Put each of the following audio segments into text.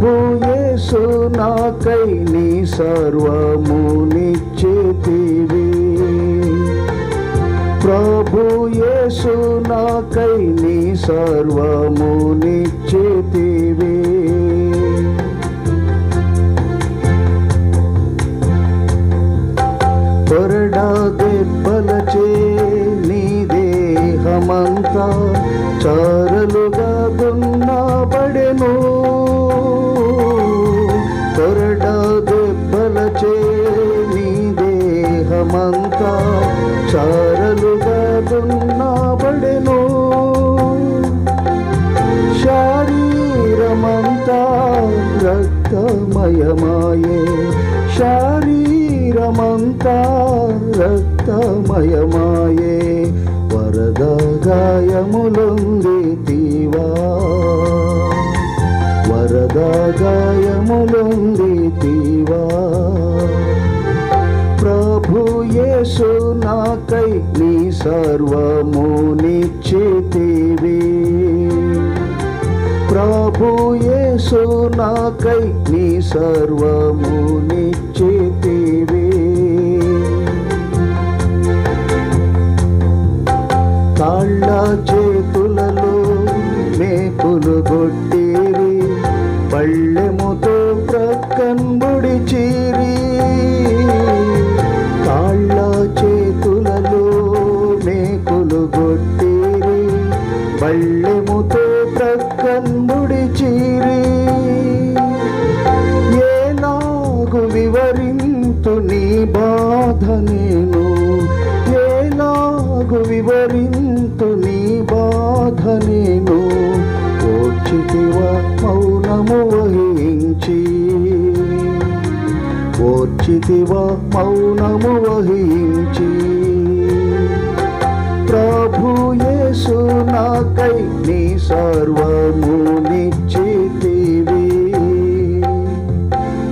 ప్రభు యేసు నాకై నీ సర్వము నిశ్చితివి ప్రభు యేసు నాకై నీ సర్వము నిశ్చితివి కొరడా దెబ్బలచే నీ దేహమంతా చారలుగా దున్నబడెను దేహమంతా చారలుగా దున్నబడెను. శారీరమంతా రక్తమయమాయే. శారీరమంతా రక్తమయమాయే. వరద గాయములుంది తీవా. వరద గాయములుంది తీవా. ప్రభు యేసు నాకై నీ సర్వము నిచ్చితివి ప్రభు యేసు నాకై నీ సర్వము ని చితివ మౌనము వహించి. ప్రభు యేసు నాకై నీ సర్వము నిచ్చితివి.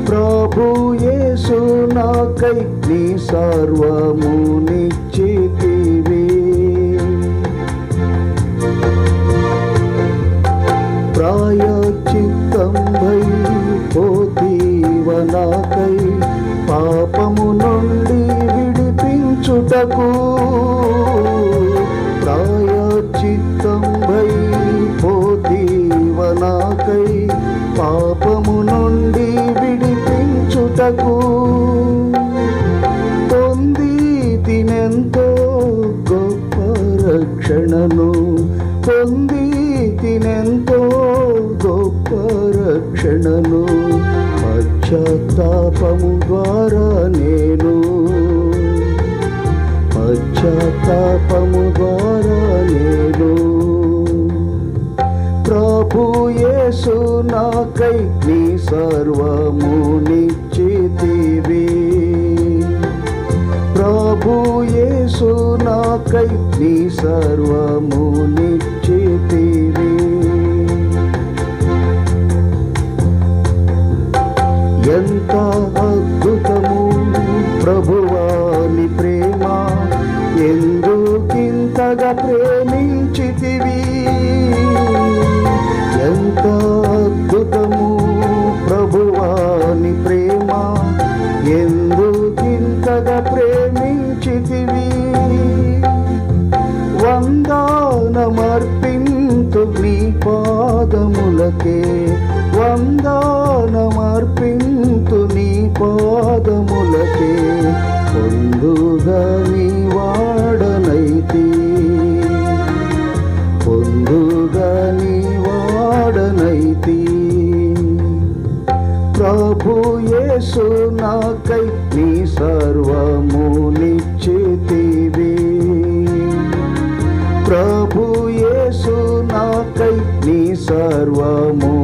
ప్రభు యేసు నాకై నీ సర్వము నిచ్చితి విడిపించుటకు ప్రాయచిత్తంబై పోతీవ పాపము నుండి విడిపించుటకు పొంది తినెంతో గొప్ప రక్షణను పొంది తినెంతో గొప్ప రక్షణను పశ్చాత్తాపము ద్వారా నేను పశ్చాత్తాపము ద్వారా నేను ప్రభు యేసు నాకై నీ సర్వము నిశ్చితివి. ప్రభు యేసు నాకై నీ సర్వము నిశ్చితివి. ఎంత అద్భుతము ప్రభు yatre యేసు నాకై నీ సర్వము నిచ్చితివి ప్రభు యేసు నాకై నీ సర్వము